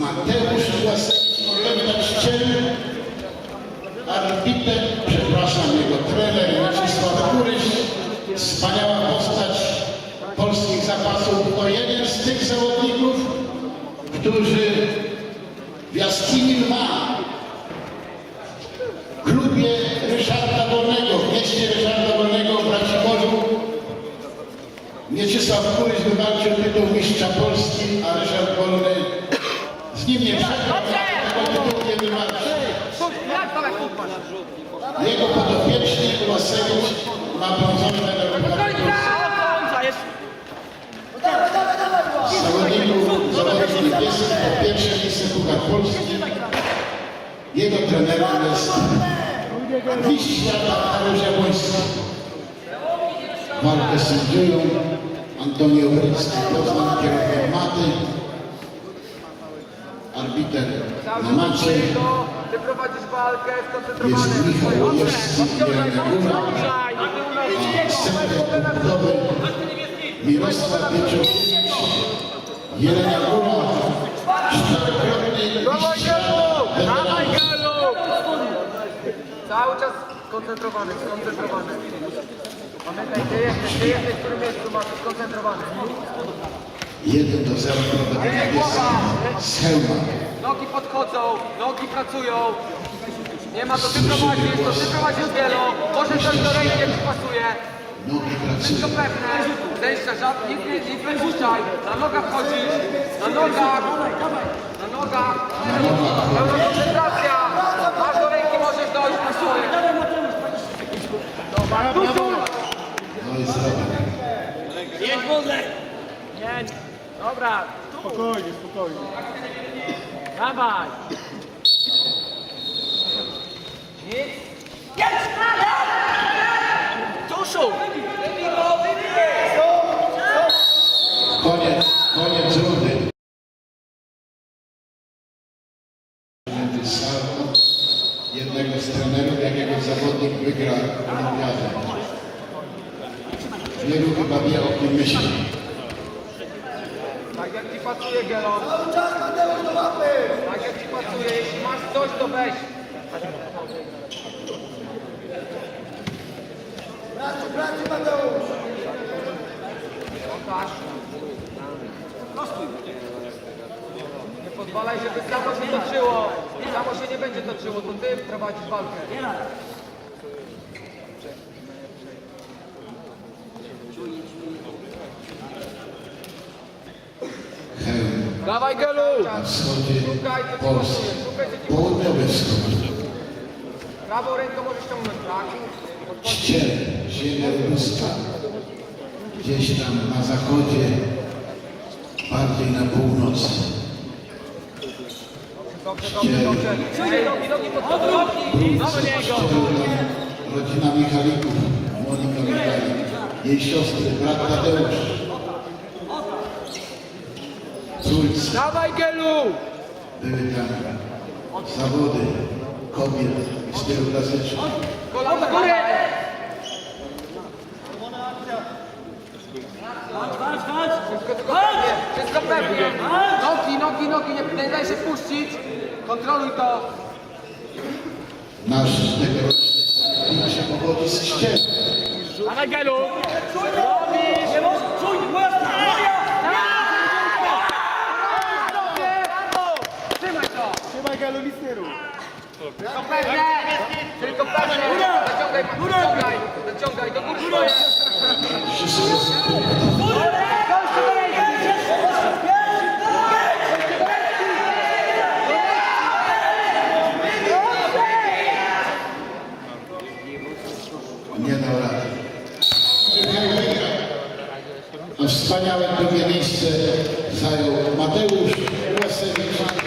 Mateusz możemy dać ściel. Arbiter, przepraszam, jego trener Mieczysław Kuryś. Wspaniała postać polskich zapasów. To jeden z tych zawodników, którzy w jaskini Lwa, w klubie Ryszarda Wolnego, w mieście Ryszarda Wolnego w Raciborzu, Mieczysław Kuryś wywalczył tytuł wywalczył. Jego podopieczny Łasewicz ma brązowy medal zawodników zawodów niebieskich po pierwsze miejsce Puchar Polski. Jego trenerem jest mistrz świata Karol. Walkę sędziują Antoni Obrycki, Poznań, kierownik Maty, arbiter na macie. Ty prowadzisz walkę, skoncentrowany. Jest Michał Ojewski, Jelenia Góra, sędzia punktowy Mirosław Wieczorkiewicz, Jelenia Góra, czterokrotny mistrz! Cały czas skoncentrowany, skoncentrowany. Pamiętaj, ty jesteś, ty jesteś w którym miejscu masz skoncentrowany. 1 do 0 prowadzi niebieski z hełma. Nogi podchodzą, nogi pracują. Nie ma to ty prowadzisz, to ty prowadzisz wielo. Może coś do ręki jak pasuje. Nogi Wszystko pracują. pewne. Zejścia żad, nic, nic nie puszczaj. Na nogach chodzisz, na nogach. Na nogach. Pełna koncentracja. Masz do ręki, możesz dojść, pasuje. No i zrobił. Nie, dobra. Spokojnie, spokojnie. Dawaj. Tuszu! Koniec, koniec rundy. Jednego z trenerów, jakiego zawodnik wygra olimpiadę. Wielu chyba wie o tym myśli. Tak jak ci pasuje, Gelo. Tak jak ci pasuje, jeśli masz coś, to weź. Pokaż. Nie pozwalaj, żeby samo się toczyło. Samo się nie będzie toczyło, to ty prowadzisz walkę. Dawaj, Gelu! na wschodzie Polski. Południowy wschód. Prawą ręką możesz ciągnąć, tak? Ściel, ziemia ludzka. Gdzieś tam na zachodzie, bardziej na północ. Dobrze, dobrze, dobrze. Ej, nogi, nogi pod nogi. Wrócę rodzina Michalików, Monika Michalik, jej siostry, brat Tadeusz. Córce Dawaj, Gelu! tam zawody kobiet. Kolana w górę! Wszystko pewnie, wszystko pewnie. Nogi, nogi, nogi, nie, nie daj się puścić. Kontroluj to. Nasz tegoroczny się pochodzi z ścieżki. Dawaj, Gelu. Robisz. Nie możesz, czuj, Trzymaj to. Trzymaj, Gelu, nic nie rób. Tylko pewnie. Tylko pewnie. Zaciągaj, zaciągaj do góry nie dał rady. A wspaniałe drugie miejsce zajął Mateusz Łasewicz